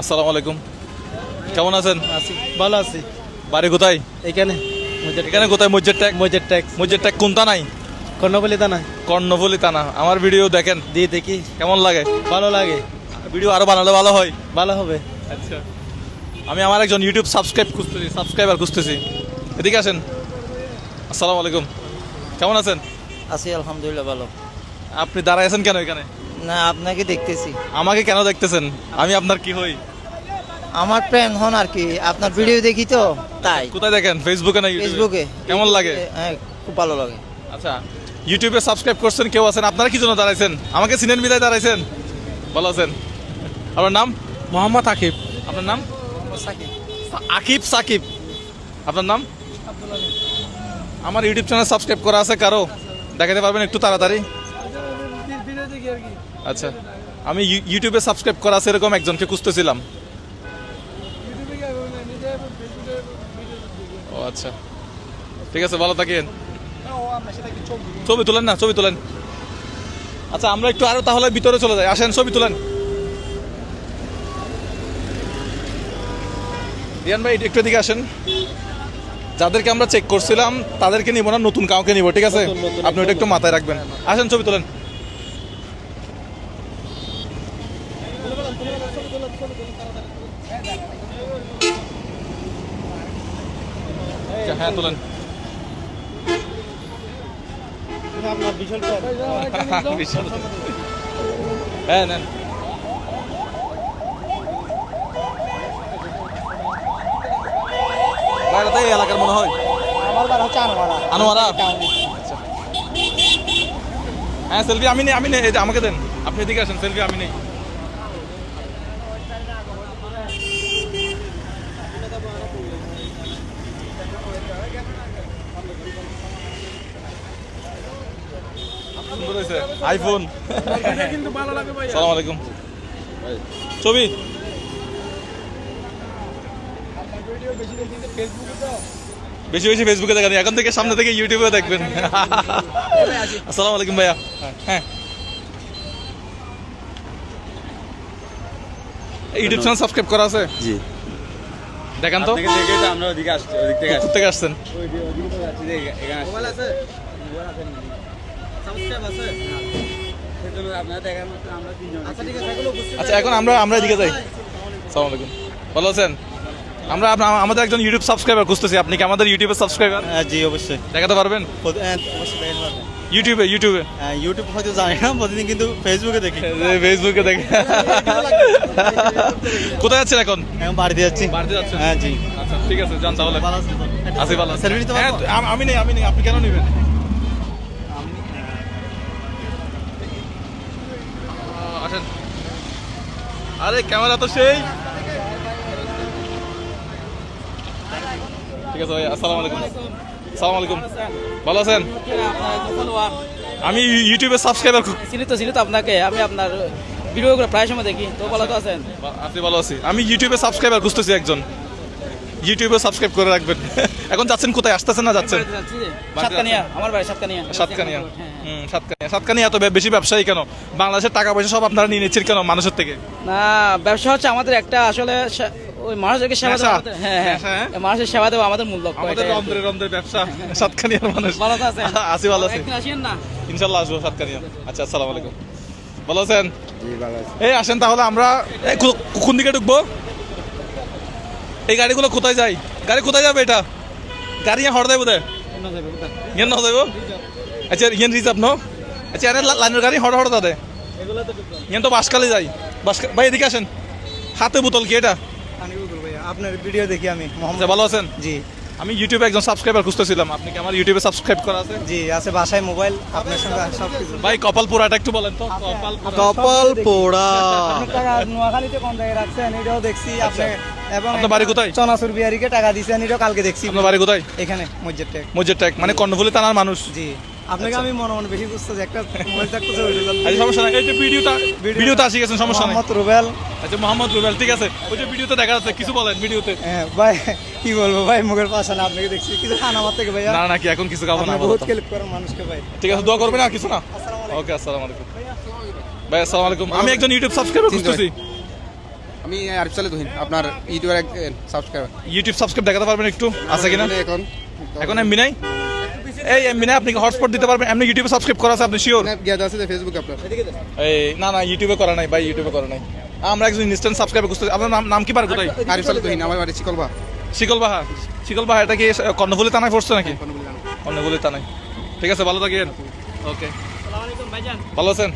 আসসালামু আলাইকুম। কেমন আছেন? আছি ভালো আছি। বাড়ি কোথায়? এখানে এখানে কোথায় মসজিদ ট্যাগ মজের ট্যাক্স মসজিদ ট্যাগ কোনটা নাই? কর্ণবলি দানা কর্ণফুলি টানা আমার ভিডিও দেখেন। দিয়ে দেখি। কেমন লাগে? ভালো লাগে। ভিডিও আরও বানালে ভালো হয়। ভালো হবে। আচ্ছা। আমি আমার একজন ইউটিউব সাবস্ক্রাইব খুঁজতেছি সাবস্ক্রাইবার খুঁজতেছি। এদিকে আসেন। আসসালামু আলাইকুম। কেমন আছেন? আছি আলহামদুলিল্লাহ ভালো। আপনি দাঁড়ায় আছেন কেন এখানে? না আপনাকে দেখতেছি। আমাকে কেন দেখতেছেন? আমি আপনার কি হই? আমার প্ল্যান হন আর কি আপনার ভিডিও দেখি তো তাই। কোথায় দেখেন? ফেসবুকে না ইউটিউবে ফেসবুকে কেমন লাগে? হ্যাঁ খুব ভালো লাগে। আচ্ছা ইউটিউবে সাবস্ক্রাইব করছেন কেউ আছেন? আপনারা কি জন্য দাঁড়াইছেন? আমাকে সিনেন বিদায় দাঁড়াইছেন? ভালো আছেন? আপনার নাম? মোহাম্মদ আকিব। আপনার নাম? আকিব সাকিব। আপনার নাম? আমার ইউটিউব চ্যানেল সাবস্ক্রাইব করা আছে কারও? দেখাতে পারবেন একটু তাড়াতাড়ি? আচ্ছা আমি ইউ- ইউটিউবে সাবস্ক্রাইব করা আছে এরকম একজনকে খুঁজতেছিলাম। ও আচ্ছা। ঠিক আছে ভালো থাকেন। ছবি তোলেন না ছবি তোলেন। আচ্ছা আমরা একটু আরও তাহলে ভিতরে চলে যাই। আসেন ছবি তোলেন। রিয়ান ভাই একটু এদিকে আসেন। যাদেরকে আমরা চেক করছিলাম তাদেরকে নিব না নতুন কাউকে নিব ঠিক আছে? আপনি ওটা একটু মাথায় রাখবেন। আসেন ছবি তোলেন। হ্যাঁ তোলেন। হ্যাঁ নেন। এলাকার মনে হয়? আচ্ছা। হ্যাঁ সেলফি আমি নেই আমি নেই আমাকে দেন। আপনি এদিকে আসেন, সেলফি আমি নেই। সুন্দর হয়েছে। আইফোন সালাম আলাইকুম। ছবি। বেশি বেশি ফেসবুকে দেখা এখন থেকে সামনে থেকে ইউটিউবে দেখবেন। আসসালামু আলাইকুম ভাইয়া। হ্যাঁ। ইউটিউব চ্যানেল সাবস্ক্রাইব করা আছে? জি। দেখান তো। দেখে তো আমরা ওদিকে আসছি ওদিক থেকে আসছেন? ওইদিকে ওদিকে তো যাচ্ছি এখানে তিনজন আচ্ছা ঠিক আছে। আচ্ছা এখন আমরা আমরা এদিকে যাই। সালাম আলাইকুম। ভালো আছেন? আমরা আমাদের একজন ইউটিউব সাবস্ক্রাইবার খুঁজতেছি। আপনি কি আমাদের ইউটিউবের সাবস্ক্রাইবার জি অবশ্যই। দেখাতে পারবেন। ইউটিউবে ইউটিউবে হ্যাঁ, ইউটিউব হয়তো জানি না প্রতিদিন কিন্তু ফেসবুকে দেখি। ফেসবুকে দেখে। কোথায় যাচ্ছেন এখন? এখন বাড়িতে যাচ্ছি। বাড়িতে যাচ্ছেন? হ্যাঁ জি। আচ্ছা ঠিক আছে যান তাহলে। ভালো ভালো হ্যাঁ, আমি নেই আমি নেই। আপনি কেন নেবেন? আসেন। আরে ক্যামেরা তো সেই। ঠিক আছে ভাই আসসালামু আলাইকুম। আসসালামু আলাইকুম। ভালো আছেন? আমি ইউ- ইউটিউবে সাবস্ক্রাইবার চিনি তো চিনি তো আপনাকে। আমি আপনার ভিডিওগুলো প্রায় সময় দেখি। তো ভালো তো আছেন? আপনি ভালো আছি। আমি ইউটিউবে সাবস্ক্রাইবার খুঁজতেছি একজন। ইউটিউবে সাবস্ক্রাইব করে রাখবেন। এখন যাচ্ছেন কোথায়? আসতেছেন না যাচ্ছেন? সাতকানিয়া আমার বাড়ি সাতকানিয়া। সাতকানিয়া। হ্যাঁ। হুম সাতকানিয়া। সাতকানিয়া এত বেশি ব্যবসায়ী কেন? বাংলাদেশের টাকা পয়সা সব আপনারা নিয়ে নিচ্ছেন কেন মানুষের থেকে? না ব্যবসা হচ্ছে আমাদের একটা আসলে ওই মানুষদেরকে সেবা নেশা? দেওয়া আমাদের- হ্যাঁ হ্যাঁ? মানুষের সেবা দেওয়া আমাদের মূল লক্ষ্য আমাদের এটাই রন্ধ্রে রন্ধ্রে ব্যবসা সাতকানিয়ার মানুষ। ভালো আছেন? আছি ভালো আছি। আসেন না? ইনশাল্লাহ আসব সাতকানিয়া। আচ্ছা আসসালামু আলাইকুম। ভালো আছেন? জি ভালো আছি। এই আসেন তাহলে আমরা কোন দিকে ঢুকবো? এই গাড়িগুলো কোথায় যায়? গাড়ি কোথায় যাবে এটা? গাড়ি হর দেয় বোধ ইয়ান না যাব আচ্ছা ইয়ান রিজার্ভ ন আচ্ছা আরে লাইনের গাড়ি হর হর দাদে ইয়ান তো বাসকালে যাই। বাসকা ভাই এদিকে আসেন। হাতে বোতল কি এটা? আপনার ভিডিও দেখি আমি আচ্ছা ভালো আছেন? জি। আমি ইউটিউবে একজন সাবস্ক্রাইবার খুঁজতেছিলাম। আপনি কি আমার ইউটিউবে সাবস্ক্রাইব করা আছে? জি আছে বাসায় মোবাইল আপনার সঙ্গে সব কিছু ভাই কপাল পোড়াটা একটু বলেন তো। কপাল পোড়া। কপাল পোড়া টাকা নোয়াখালীতে কোন জায়গায় রাখছেন? এটাও দেখছি। আপনি এবং আপনার বাড়ি কোথায়? চনাচুর বিহারিকে টাকা দিয়েছেন এটাও কালকে দেখছি। আপনার বাড়ি কোথায়? এখানে মসজিদ টেক। মসজিদ টেক। মানে কর্ণফুলি থানার মানুষ? জি। আপনাকে আমি মনে মনে বেশি বুঝতেছি একটা মোবাইল থাকতেছে ওই আচ্ছা সমস্যা নাই। এই যে ভিডিওটা ভিডিওতে আসি গেছেন সমস্যা নাই। মোহাম্মদ রুবেল। আচ্ছা মোহাম্মদ রুবেল ঠিক আছে। ওই যে ভিডিওতে দেখা যাচ্ছে কিছু বলেন ভিডিওতে। হ্যাঁ ভাই কি বলব ভাই মুখের পাশে না আপনাকে দেখছি। কিছু খান আমার থেকে ভাইয়া? না নাকি এখন কিছু খাব না বহুত। হেল্প করেন মানুষকে ভাই। ঠিক আছে দোয়া করবেন আর কিছু না? ওকে আসসালামু আলাইকুম। ভাই আসসালামু আলাইকুম। আমি একজন ইউটিউব সাবস্ক্রাইবার খুঁজতেছি। আমি আরিফ সালে তুহিন আপনার ইউটিউবের সাবস্ক্রাইবার ইউটিউব সাবস্ক্রাইব দেখাতে পারবেন একটু? আছে কিনা? এখন। এখন এমবি নাই? এই এমবি আপনি হটস্পট দিতে পারবেন? এমনি ইউটিউবে সাবস্ক্রাইব করা আছে আপনি শিওর ফেসবুক আপনার। এই না না ইউটিউবে করা নাই ভাই ইউটিউবে করা নাই। আমরা একজন ইনস্ট্যান্ট সাবস্ক্রাইবার খুঁজতে আপনার নাম নাম কি পারে কোথায়? আরিফ সালে তুহিন আমার বাড়ি চিকলবা শিকল বাহা। শিকল বাহা? এটা কি কর্ণফুলি থানায় পড়ছে নাকি? কর্ণফুলি থানায়। ঠিক আছে ভালো থাকেন। ওকে। ভালো আছেন?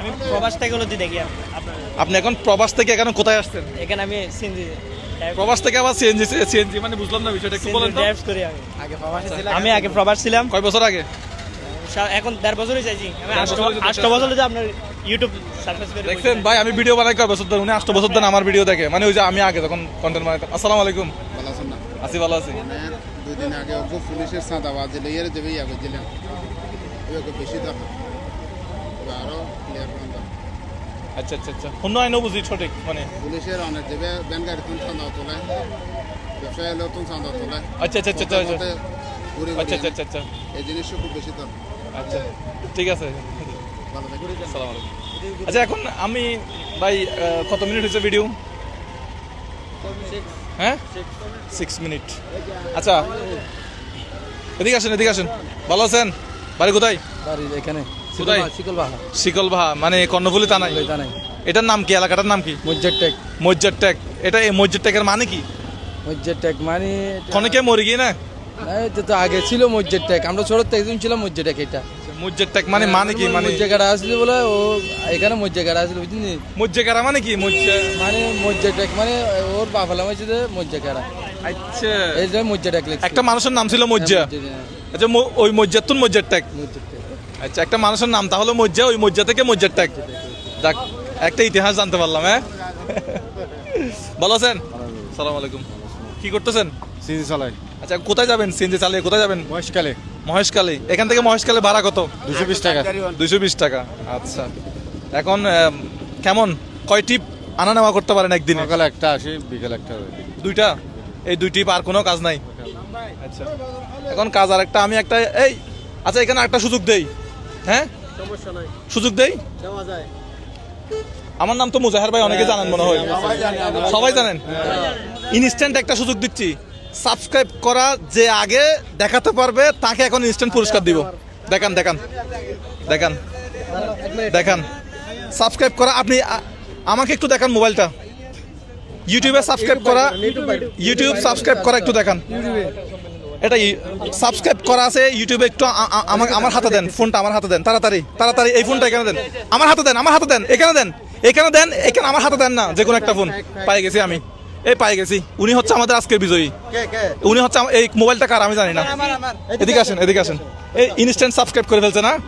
আমি প্রবাস থেকে হলো দেখি আপনি এখন প্রবাস থেকে এখানে কোথায় আসছেন? এখানে আমি সিনজি প্রবাস থেকে আবার সিএনজি সিএনজি মানে বুঝলাম না বিষয়টা একটু বলেন তো। করি আমি। আগে প্রবাসী ছিলাম আমি আগে প্রবাস ছিলাম। কয় বছর আগে? এখন দেড় বছরই চাইছি আমি দেড় আষ্ট বছর হয়েছে, আষ্ট বছর হলে আপনার ইউটিউব সার্ভিস করে দেখছেন ভাই আমি ভিডিও বানাই কয় বছর ধরে? উনি আষ্ট বছর ধরে আমার ভিডিও দেখে। মানে ওই যে আমি আগে যখন কন্টেন্ট বানাইতাম আসসালামু আলাইকুম। ভালো আছেন না? আছি ভালো আছি। মানে দুদিন আগে ওকে পুলিশের চাঁদাবাজ লইয়ার যাবে ইয়া করছিলাম ওকে বেশি এবার আরও ক্লিয়ার। আচ্ছা আচ্ছা আচ্ছা। অন্য আইনও বুঝি সঠিক মানে? পুলিশের অনেক ব্যান গাড়ি তুন চাঁদা তোলে ব্যবসায়ী হলেও তুন চাঁদা তোলে আচ্ছা আচ্ছা আচ্ছা আচ্ছা। আচ্ছা আচ্ছা আচ্ছা আচ্ছা। এই জিনিসটা খুব বেশি দরকার। আচ্ছা ঠিক আছে। ভালো আসসালামু আলাইকুম। আচ্ছা এখন আমি ভাই কত মিনিট হয়েছে ভিডিও হ্যাঁ? সিক্স মিনিট আচ্ছা। এদিকে আসেন এদিকে আসেন। ভালো আছেন? বাড়ি কোথায়? বাড়ি এখানে। কোথায়? মানে কর্ণফুলি থানায়? এটার নাম কি? এলাকাটার নাম কি? মসজিদ টেক। মসজিদ টেক। এটা এই মসজিদ টেকের মানে কি? মসজিদ টেক মানে ক্ষণিকে মরে গিয়ে না? এই তো আগে ছিল মসজিদ টেক। আমরা ছোট থেকে একদিন ছিল মসজিদ টেক এটা। মসজিদ টেক মানে মানে কি? মানে মসজিদ গাড়া আসলে বলে ও এখানে মসজিদ গাড়া আসলে বুঝলি? কারা মানে কি? মসজিদ মানে মসজিদ টেক মানে ওর বাফালা মসজিদে মসজিদ গাড়া আচ্ছা। এই যে মসজিদ টেক একটা মানুষের নাম ছিল মজ্জা। আচ্ছা ওই মসজিদ মজ্জার টেক। আচ্ছা একটা মানুষের নাম তাহলে মজ্জা ওই মজ্জা থেকে মজ্জার ট্যাগ যাক একটা ইতিহাস জানতে পারলাম হ্যাঁ? ভালো আছেন? সালাম আলাইকুম। কি করতেছেন? সিজি চালাই আচ্ছা কোথায় যাবেন? সিএনজি চালিয়ে কোথায় যাবেন? বয়সকালে মহেশকালী এখান থেকে মহেশকালী ভাড়া কত? দুশো বিশ টাকা। দুশো বিশ টাকা। আচ্ছা। এখন কেমন? কয় টিপ আনা নেওয়া করতে পারেন একদিন? সকালে একটা আসি বিকেল একটা দুইটা? এই দুই টিপ আর কোনো কাজ নাই। আচ্ছা। এখন কাজ আর একটা আমি একটা এই আচ্ছা এখানে একটা সুযোগ দেই। হ্যাঁ? সুযোগ দেই? আমার নাম তো মুজাহের ভাই অনেকে জানেন মনে হয়। সবাই জানেন? ইনস্ট্যান্ট একটা সুযোগ দিচ্ছি। সাবস্ক্রাইব করা যে আগে দেখাতে পারবে তাকে এখন ইনস্ট্যান্ট পুরস্কার দিব। দেখান দেখান। দেখান। দেখান। সাবস্ক্রাইব করা আপনি আমাকে একটু দেখান মোবাইলটা। ইউটিউবে সাবস্ক্রাইব করা ইউটিউব সাবস্ক্রাইব করা একটু দেখান। এটা সাবস্ক্রাইব করা আছে ইউটিউবে একটু আ- আ- আমার আমার হাতে দেন ফোনটা আমার হাতে দেন তাড়াতাড়ি তাড়াতাড়ি এই ফোনটা এখানে দেন। আমার হাতে দেন আমার হাতে দেন এখানে দেন এখানে দেন এখানে আমার হাতে দেন না যে কোনো একটা ফোন। পাই গেছি আমি। এই পাই গেছি। উনি হচ্ছে আমাদের আজকের বিজয়ী। উনি হচ্ছে এই মোবাইলটা কার আমি জানি না। এদিকে আসেন এদিকে আসেন। এই ইনস্ট্যান্ট সাবস্ক্রাইব করে ফেলছে না?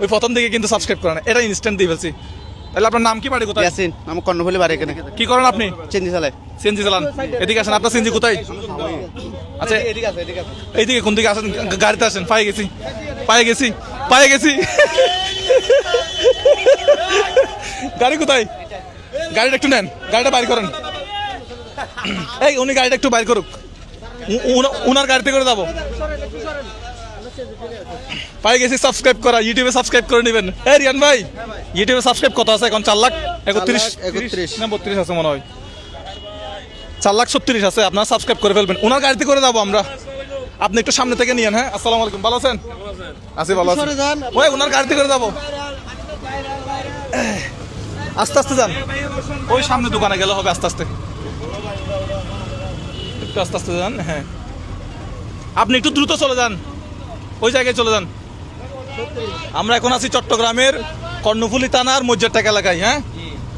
ওই প্রথম দিকে কিন্তু সাবস্ক্রাইব করে না। এটা ইনস্ট্যান্ট দিয়ে ফেলছি। তাহলে আপনার নাম কি বাড়ি কোথায়? ইয়াসিন আমার কর্ণফুলি বাড়ি এখানে। কি করেন আপনি? চেঞ্জি চালাই। সিএনজি চালান। এদিকে আসেন আপনার সিএনজি কোথায়? আচ্ছা এদিকে আছে এদিকে আছে এইদিকে কোন দিকে আসেন? গাড়িতে আসেন পায়ে গেছি। পায়ে গেছি পায়ে গেছি। গাড়ি কোথায়? গাড়িটা একটু নেন গাড়িটা বাইর করেন। এই উনি গাড়িটা একটু বাইর করুক। উনার গাড়িতে করে যাব। পাই গেছি সাবস্ক্রাইব করা ইউটিউবে সাবস্ক্রাইব করে নেবেন। এই রিয়ান ভাই ইউটিউবে সাবস্ক্রাইব কত আছে এখন? চার লাখ একত্রিশ একত্রিশ। না বত্রিশ আছে মনে হয়। চার লাখ ছত্রিশ আছে আপনারা সাবস্ক্রাইব করে ফেলবেন। ওনার গাড়িতে করে যাব আমরা। আপনি একটু সামনে থেকে নিয়েন হ্যাঁ? আসসালামু আলাইকুম ভালো আছেন? আছি ভালো আছি। ওই ওনার গাড়িতে করে যাব। আস্তে আস্তে যান। ওই সামনে দোকানে গেলে হবে আস্তে আস্তে। একটু আস্তে আস্তে যান হ্যাঁ। আপনি একটু দ্রুত চলে যান। ওই জায়গায় চলে যান। আমরা এখন আছি চট্টগ্রামের কর্ণফুলি থানার মজ্জারটাক এলাকায় হ্যাঁ?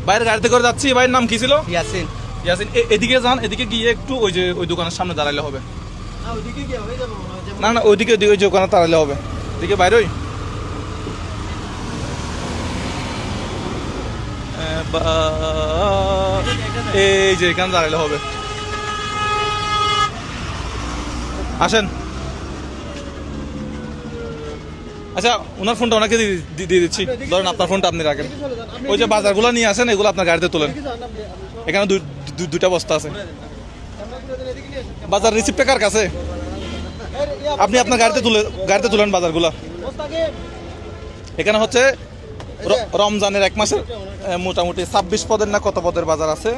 বাইরের গাড়িতে করে যাচ্ছি। ভাইয়ের নাম কি ছিল? ইয়াসিন। ইয়াসিন এদিকে যান এদিকে গিয়ে একটু ওই যে ওই দোকানের সামনে দাঁড়াইলে হবে। না না ওইদিকে ওইদিকে ওই যে দোকানে দাঁড়াইলে হবে। এদিকে বাইরে ওই। এই যে এখানে দাঁড়াইলে হবে। আসেন। আচ্ছা ওনার ফোনটা ওনাকে দিয়ে- দিচ্ছি। ধরেন আপনার ফোনটা আপনি রাখেন। ওই যে বাজারগুলো নিয়ে আসেন, এগুলো আপনার গাড়িতে তোলেন। এখানে দুইটা বস্তা আছে। বাজার রিসিপ্টটা কার কাছে? আপনি আপনার গাড়িতে তুলে গাড়িতে তুলেন বাজারগুলো। এখানে হচ্ছে রমজানের এক মাসের মোটামুটি ছাব্বিশ পদের না কত পদের বাজার আছে?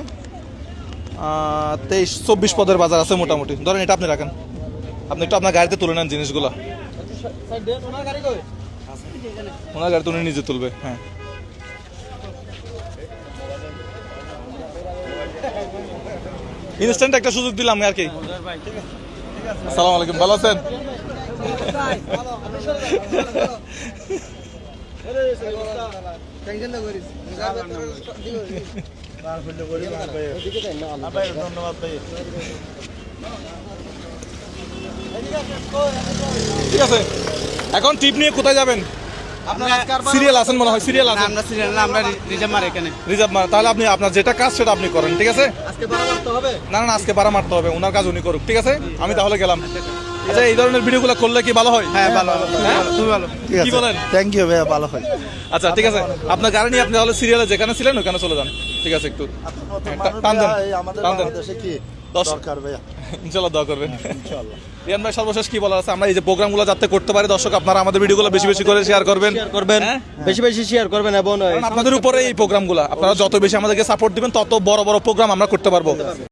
তেইশ, চব্বিশ পদের বাজার আছে মোটামুটি। ধরেন এটা আপনি রাখেন। আপনি একটু আপনার গাড়িতে তুলে নেন জিনিসগুলো। ওনার গাড়িতে উনি নিজে তুলবে। হ্যাঁ। ইনস্ট্যান্ট একটা সুযোগ দিলাম আর কি। আসসালামু আলাইকুম, ভালো আছেন? ঠিক আছে? এখন টিপ নিয়ে কোথায় যাবেন? সিরিয়াল আছেন মনে হয় সিরিয়াল আছেন আমরা সিরিয়াল না আমরা রিজার্ভ মারি এখানে। রিজার্ভ মার তাহলে আপনি আপনার যেটা কাজ সেটা আপনি করেন ঠিক আছে? না না না, আজকে বাড়া মারতে হবে ওনার কাজ উনি করুক ঠিক আছে? আমি তাহলে গেলাম। আচ্ছা এই ধরনের ভিডিওগুলো করলে কি ভালো হয়? ভালো? ঠিক কি বলেন? থ্যাংক ইউ ভাইয়া ভালো হয়। আচ্ছা ঠিক আছে। আপনার গাড়ি নিয়ে আপনি তাহলে সিরিয়ালে যেখানে ছিলেন ওখানে চলে যান। ঠিক আছে একটু। টান দেন আমাদের বাংলাদেশে কি? দশ দরকার ভাইয়া। ইনশাল্লাহ দোয়া করবেন। রিয়ান ভাই সর্বশেষ কি বলার আছে? আমরা এই যে প্রোগ্রামগুলো যাতে করতে পারি দর্শক আপনারা আমাদের ভিডিওগুলো বেশি বেশি করে শেয়ার করবেন। করবেন। হ্যাঁ? বেশি বেশি শেয়ার করবেন এবং আপনাদের উপরে এই প্রোগ্রামগুলো আপনারা যত বেশি আমাদেরকে সাপোর্ট দিবেন তত বড় বড় প্রোগ্রাম আমরা করতে পারব।